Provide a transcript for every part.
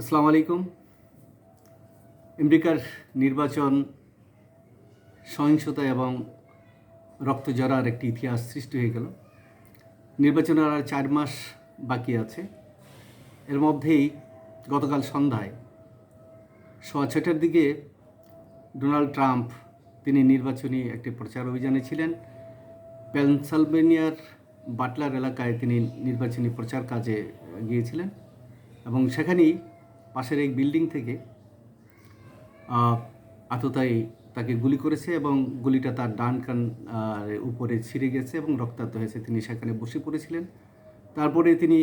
আসসালামু আলাইকুম। আমেরিকার নির্বাচন সহিংসতা এবং রক্ত জড়ার একটি ইতিহাস সৃষ্টি হয়ে গেল। নির্বাচনের আর চার মাস বাকি আছে। এর মধ্যেই গতকাল সন্ধ্যায় সোয়া ছটার দিকে ডোনাল্ড ট্রাম্প, তিনি নির্বাচনী একটি প্রচার অভিযানে ছিলেন। পেনসলভেনিয়ার বাটলার এলাকায় তিনি নির্বাচনী প্রচার কাজে গিয়েছিলেন এবং সেখানেই পাশের এক বিল্ডিং থেকে আহ, আততায়ী তাকে গুলি করেছে এবং গুলিটা তার ডান কান উপরে ছিঁড়ে গেছে এবং রক্তাক্ত হয়েছে। তিনি সেখানে বসে পড়েছিলেন। তারপরে তিনি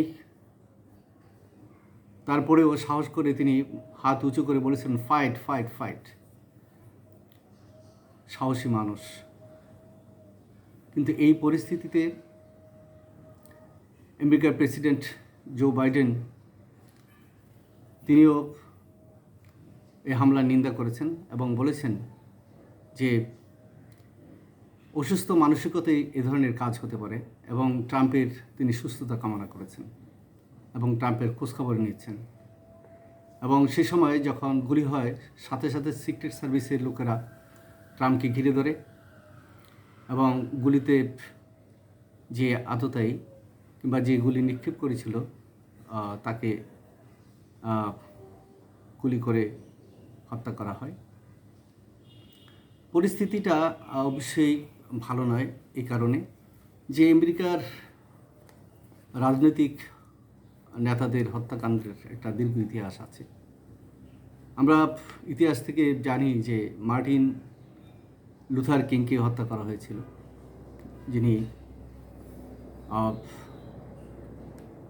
তারপরেও সাহস করে তিনি হাত উঁচু করে বলেছেন ফাইট ফাইট ফাইট সাহসী মানুষ। কিন্তু এই পরিস্থিতিতে আমেরিকার প্রেসিডেন্ট জো বাইডেন তিনিও এই হামলার নিন্দা করেছেন এবং বলেছেন যে অসুস্থ মানসিকতায় এ ধরনের কাজ হতে পারে এবং ট্রাম্পের তিনি সুস্থতা কামনা করেছেন এবং ট্রাম্পের খোঁজখবর নিচ্ছেন এবং সে সময় যখন গুলি হয়, সাথে সাথে সিক্রেট সার্ভিসের লোকেরা ট্রাম্পকে ঘিরে ধরে এবং গুলিতে যে আততায়ী কিংবা যে গুলি নিক্ষেপ করেছিল তাকে গুলি করে হত্যা করা হয়। পরিস্থিতিটা অবশ্যই ভালো নয় এই কারণে যে আমেরিকার রাজনৈতিক নেতাদের হত্যাকাণ্ডের একটা দীর্ঘ ইতিহাস আছে। আমরা ইতিহাস থেকে জানি যে মার্টিন লুথার কিংকে হত্যা করা হয়েছিল। যিনি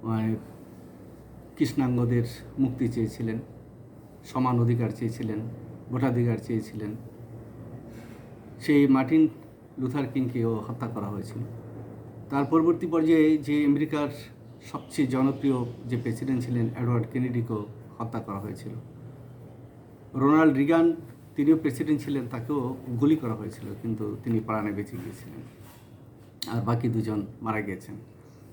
মানে কৃষ্ণাঙ্গদের মুক্তি চেয়েছিলেন, সমান অধিকার চেয়েছিলেন, ভোটাধিকার চেয়েছিলেন। সেই মার্টিন লুথার কিংকেও হত্যা করা হয়েছিল। তার পরবর্তী পর্যায়ে যে আমেরিকার সবচেয়ে জনপ্রিয় যে প্রেসিডেন্ট ছিলেন অ্যাডওয়ার্ড কেনেডিকেও হত্যা করা হয়েছিল। রোনাল্ড রিগান, তিনিও প্রেসিডেন্ট ছিলেন, তাকেও গুলি করা হয়েছিল, কিন্তু তিনি প্রাণে বেঁচে গিয়েছিলেন। আর বাকি দুজন মারা গিয়েছেন।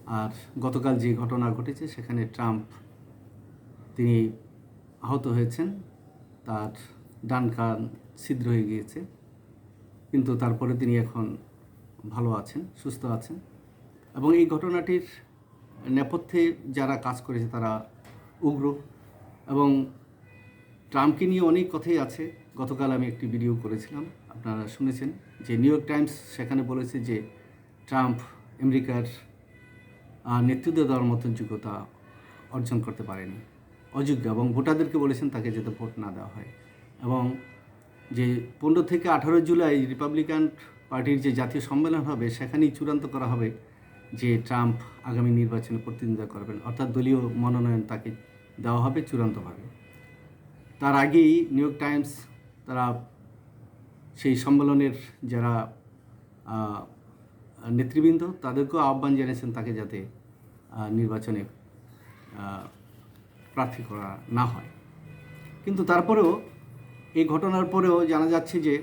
আর গতকাল যে ঘটনা ঘটেছে, সেখানে ট্রাম্প তিনি আহত হয়েছেন। তার ডান কান ছিদ্র হয়ে গিয়েছে। কিন্তু তারপরে তিনি এখন ভালো আছেন, সুস্থ আছেন। এবং এই ঘটনাটির নেপথ্যে যারা কাজ করেছে তারা উগ্র। এবং ট্রাম্পকে নিয়ে অনেক কথাই আছে। গতকাল আমি একটি ভিডিও করেছিলাম, আপনারা শুনেছেন, যে নিউ ইয়র্ক টাইমস সেখানে বলেছে যে ট্রাম্প আমেরিকার নেতৃত্ব দেওয়ার মতন যোগ্যতা অর্জন করতে পারেনি। অযোগ্য এবং ভোটারদেরকে বলেছেন তাকে যাতে ভোট না দেওয়া হয়। এবং যে পনেরো থেকে আঠারো জুলাই রিপাবলিকান পার্টির যে জাতীয় সম্মেলন হবে, সেখানেই চূড়ান্ত করা হবে যে ট্রাম্প আগামী নির্বাচনে প্রতিদ্বন্দ্বিতা করবেন। অর্থাৎ দলীয় মনোনয়ন তাকে দেওয়া হবে চূড়ান্তভাবে। তার আগেই নিউ ইয়র্ক টাইমস তারা সেই সম্মেলনের যারা নেতৃবৃন্দ, তাদেরকেও আহ্বান জানিয়েছেন তাকে যাতে নির্বাচনে প্রার্থী করা না হয়। কিন্তু তারপরেও এই ঘটনার পরেও জানা যাচ্ছে যে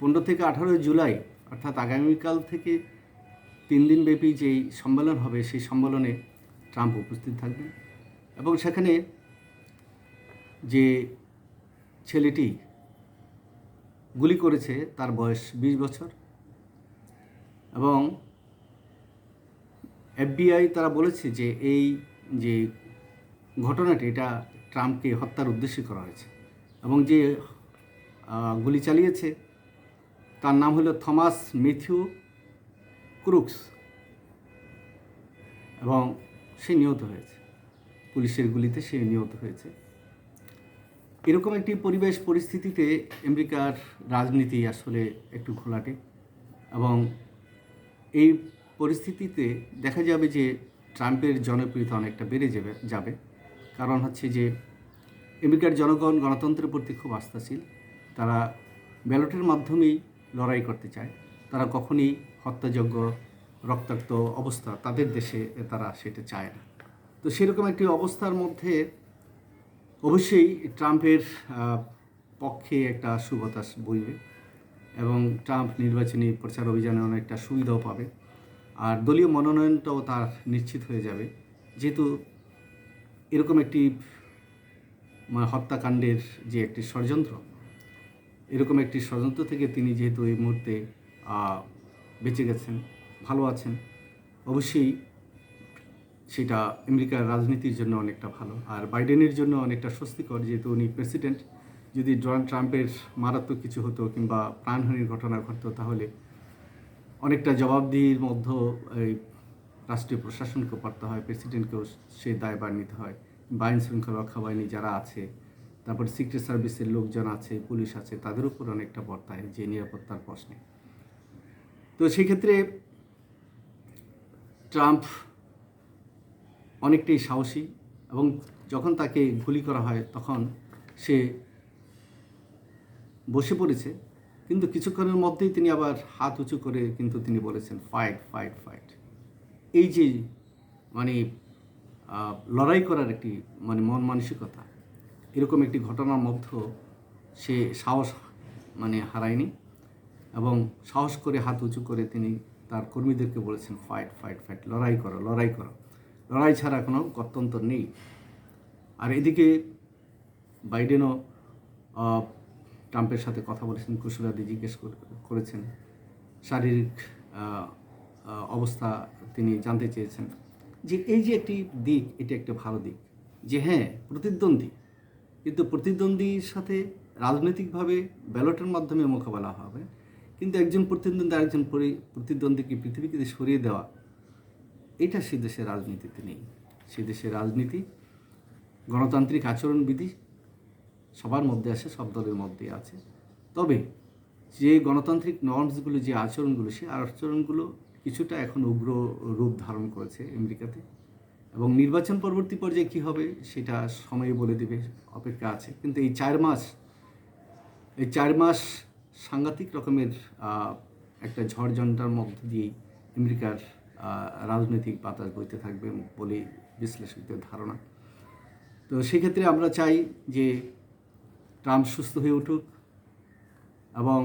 পনেরো থেকে আঠারোই জুলাই, অর্থাৎ আগামীকাল থেকে তিন দিন ব্যাপী যেই সম্মেলন হবে, সেই সম্মেলনে ট্রাম্প উপস্থিত থাকবেন। এবং সেখানে যে ছেলেটি গুলি করেছে, তার বয়স বিশ বছর। এবং এফবিআই তারা বলেছে যে এই যে ঘটনাটি, এটা ট্রাম্পকে হত্যার উদ্দেশ্যে করা হয়েছে এবং যে গুলি চালিয়েছে, তার নাম হলো থমাস মেথিউ ক্রুক্স এবং সে নিহত হয়েছে। পুলিশের গুলিতে সে নিহত হয়েছে। এরকম একটি পরিবেশ পরিস্থিতিতে আমেরিকার রাজনীতি আসলে একটু ঘোলাটে এবং এই পরিস্থিতিতে দেখা যাবে যে, ট্রাম্পের জনপ্রিয়তা অনেকটা বেড়ে যাবে যাবে। কারণ হচ্ছে যে আমেরিকার জনগণ গণতন্ত্রের প্রতি খুব আস্থাশীল। তারা ব্যালটের মাধ্যমেই লড়াই করতে চায়। তারা কখনই হত্যাযোগ্য রক্তাক্ত অবস্থা তাদের দেশে তারা সেটা চায় না। তো সেরকম একটি অবস্থার মধ্যে অবশ্যই ট্রাম্পের পক্ষে একটা সুবতাস বইবে এবং ট্রাম্প নির্বাচনী প্রচার অভিযানে অনেকটা সুবিধাও পাবে। আর দলীয় মনোনয়নটাও তার নিশ্চিত হয়ে যাবে। যেহেতু এরকম একটি মানে হত্যাকাণ্ডের যে একটি ষড়যন্ত্র, এরকম একটি ষড়যন্ত্র থেকে তিনি যেহেতু এই মুহূর্তে বেঁচে গেছেন, ভালো আছেন, অবশ্যই সেটা আমেরিকার রাজনীতির জন্য অনেকটা ভালো। আর বাইডেনের জন্য অনেকটা স্বস্তিকর, যেহেতু উনি প্রেসিডেন্ট। যদি ডোনাল্ড ট্রাম্পের মারাত্মক কিছু হতো কিংবা প্রাণহানির ঘটনা ঘটতো, তাহলে অনেকটা জবাবদিহির মধ্যে এই রাষ্ট্রীয় প্রশাসনকে পারতে হয়, প্রেসিডেন্টকেও সে দায়ভার নিতে হয় বা আইন শৃঙ্খলা রক্ষা বাহিনী যারা আছে, তারপর সিক্রেট সার্ভিসের লোকজন আছে, পুলিশ আছে, তাদের উপর অনেকটা বর্তায় যে নিরাপত্তার প্রশ্নে। তো সেক্ষেত্রে ট্রাম্প অনেকটাই সাহসী এবং যখন তাকে গুলি করা হয় তখন সে বসে পড়েছে, কিন্তু কিছুক্ষণের মধ্যেই তিনি আবার হাত উঁচু করে কিন্তু তিনি বলেছেন ফাইট ফাইট ফাইট এই যে মানে লড়াই করার একটি মানে মন মানসিকতা, এরকম একটি ঘটনার মধ্যেও সে সাহস মানে হারায়নি এবং সাহস করে হাত উঁচু করে তিনি তার কর্মীদেরকে বলেছেন ফাইট ফাইট ফাইট লড়াই করো লড়াই করো। লড়াই ছাড়া কোনো গত্যন্তর নেই। আর এদিকে বাইডেনও ট্রাম্পের সাথে কথা বলেছেন, কুশলাদি জিজ্ঞেস করে- করেছেন, শারীরিক অবস্থা তিনি জানতে চেয়েছেন। যে এই যে একটি দিক, এটি একটা ভালো দিক। যে হ্যাঁ প্রতিদ্বন্দ্বী। কিন্তু প্রতিদ্বন্দ্বীর সাথে রাজনৈতিকভাবে ব্যালটের মাধ্যমে মোকাবেলা হবে। কিন্তু একজন প্রতিদ্বন্দ্বী আরেকজন পরি- প্রতিদ্বন্দ্বীকে পৃথিবীকে সরিয়ে দেওয়া, এটা সে দেশের রাজনীতিতে নেই। সে দেশের রাজনীতি, গণতান্ত্রিক আচরণবিধি সবার মধ্যে আছে সব দলের মধ্যে আছে। তবে যে গণতান্ত্রিক নর্মসগুলো যে আচরণগুলো, সে আচরণগুলো কিছুটা এখন উগ্র রূপ ধারণ করেছে আমেরিকাতে। এবং নির্বাচন পরবর্তী পর্যায়ে কী হবে সেটা সময় বলে দেবে, অপেক্ষা আছে। কিন্তু এই চার মাস, এই চার মাস সাংঘাতিক রকমের একটা ঝড়ঝঞ্ঝার মধ্য দিয়েই আমেরিকার রাজনৈতিক বাতাস বইতে থাকবে বলে বিশ্লেষকদের ধারণা। তো সেক্ষেত্রে আমরা চাই যে ট্রাম্প সুস্থ হয়ে উঠুক এবং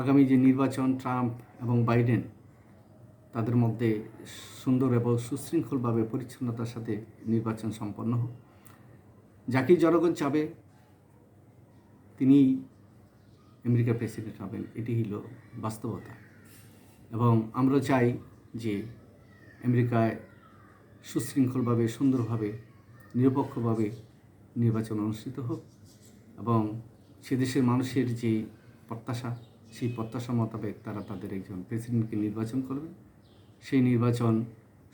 আগামী যে নির্বাচন, ট্রাম্প এবং বাইডেন তাদের মধ্যে সুন্দর এবং সুশৃঙ্খলভাবে পরিচ্ছন্নতার সাথে নির্বাচন সম্পন্ন হোক। যাকে জনগণ চাবে তিনি আমেরিকার প্রেসিডেন্ট হবেন, এটি হল বাস্তবতা। এবং আমরা চাই যে আমেরিকায় সুশৃঙ্খলভাবে, সুন্দরভাবে, নিরপেক্ষভাবে নির্বাচন অনুষ্ঠিত হোক এবং সে দেশের মানুষের যে প্রত্যাশা, সেই প্রত্যাশা মোতাবেক তারা তাদের একজন প্রেসিডেন্টকে নির্বাচন করবে। সেই নির্বাচন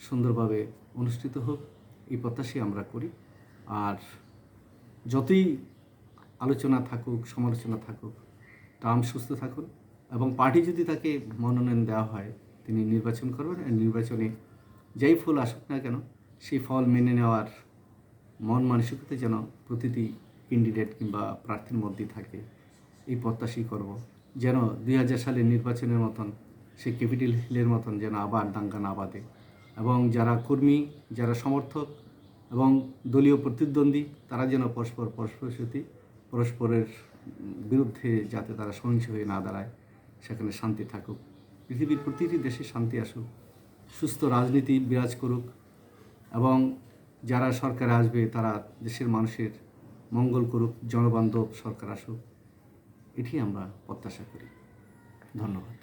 সুন্দরভাবে অনুষ্ঠিত হোক, এই প্রত্যাশাই আমরা করি। আর যতই আলোচনা থাকুক, সমালোচনা থাকুক, ট্রাম্প সুস্থ থাকুন এবং পার্টি যদি তাকে মনোনয়ন দেওয়া হয়, তিনি নির্বাচন করবেন। আর নির্বাচনে যেই ফল আসুক না কেন, সেই ফল মেনে নেওয়ার মন মানসিকতা যেন প্রতিটি ক্যান্ডিডেট কিংবা প্রার্থীর মধ্যেই থাকে, এই প্রত্যাশাই করব। যেন দুই হাজার সালের নির্বাচনের মতন সেই ক্যাপিটাল হিলের মতন যেন আবার দাঙ্গা না বাঁধে। এবং যারা কর্মী, যারা সমর্থক এবং দলীয় প্রতিদ্বন্দ্বী, তারা যেন পরস্পর পরস্পর সাথে পরস্পরের বিরুদ্ধে যাতে তারা সহিংস হয়ে না দাঁড়ায়, সেখানে শান্তি থাকুক। পৃথিবীর প্রতিটি দেশে শান্তি আসুক, সুস্থ রাজনীতি বিরাজ করুক এবং যারা সরকারে আসবে, তারা দেশের মানুষের মঙ্গল করুক, জনবান্ধব সরকার আসুক। এটি আমরা প্রত্যাশা করি। ধন্যবাদ।